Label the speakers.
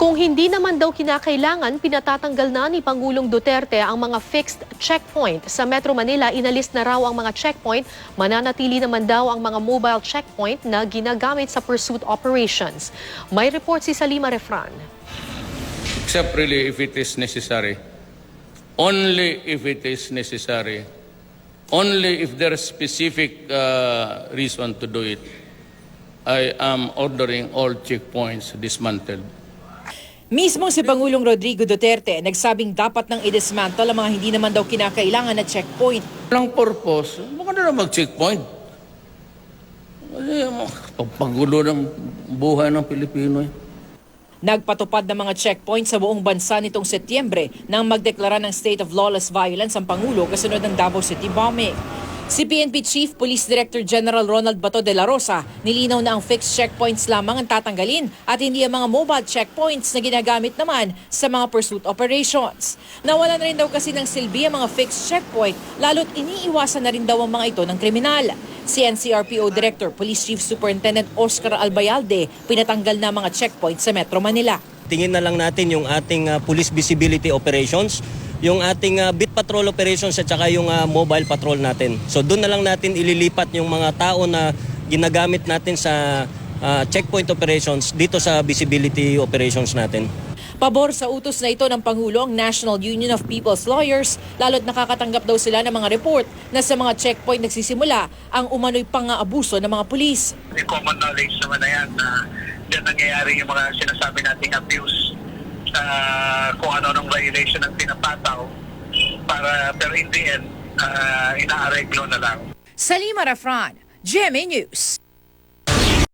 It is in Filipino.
Speaker 1: Kung hindi naman daw kinakailangan, pinatatanggal na ni Pangulong Duterte ang mga fixed checkpoint. Sa Metro Manila, inalis na raw ang mga checkpoint. Mananatili naman daw ang mga mobile checkpoint na ginagamit sa pursuit operations. May report si Salima Refran.
Speaker 2: except really if it is necessary. Only if it is necessary. Only if there is specific uh, reason to do it. I am ordering all checkpoints dismantled.
Speaker 3: Mismo si Pangulong Rodrigo Duterte nagsabing dapat nang i-dismantle ang mga hindi naman daw kinakailangan na checkpoint.
Speaker 2: Walang purpose, baka na lang mag-checkpoint. Pagpagulo ng buhay ng Pilipino eh.
Speaker 3: Nagpatupad ng mga checkpoint sa buong bansa nitong Setyembre nang magdeklara ng state of lawless violence ang Pangulo kasunod ng Davao City bombing. Si PNP Chief Police Director General Ronald Bato de la Rosa nilinaw na ang fixed checkpoints lamang ang tatanggalin at hindi ang mga mobile checkpoints na ginagamit naman sa mga pursuit operations. Nawalan na rin daw kasi ng silbi ang mga fixed checkpoint lalo't iniiwasan na rin daw ang mga ito ng kriminal. Si NCRPO Director Police Chief Superintendent Oscar Albayalde pinatanggal na mga checkpoint sa Metro Manila.
Speaker 4: Tingin na lang natin yung ating ah, police visibility operations, yung ating ah, beat patrol operations at saka yung ah, mobile patrol natin. So doon na lang natin ililipat yung mga tao na ginagamit natin sa ah, checkpoint operations dito sa visibility operations natin.
Speaker 3: Pabor sa utos na ito ng Pangulo ang National Union of People's Lawyers, lalo't nakakatanggap daw sila ng mga report na sa mga checkpoint nagsisimula ang umano'y pang-aabuso ng mga pulis.
Speaker 5: May common knowledge naman na yan na diyan nangyayari yung mga sinasabi nating abuse sa kung ano nung violation ng pinapataw para pero in the end uh, inaareglo na lang.
Speaker 3: Salima Rafran, GMA News.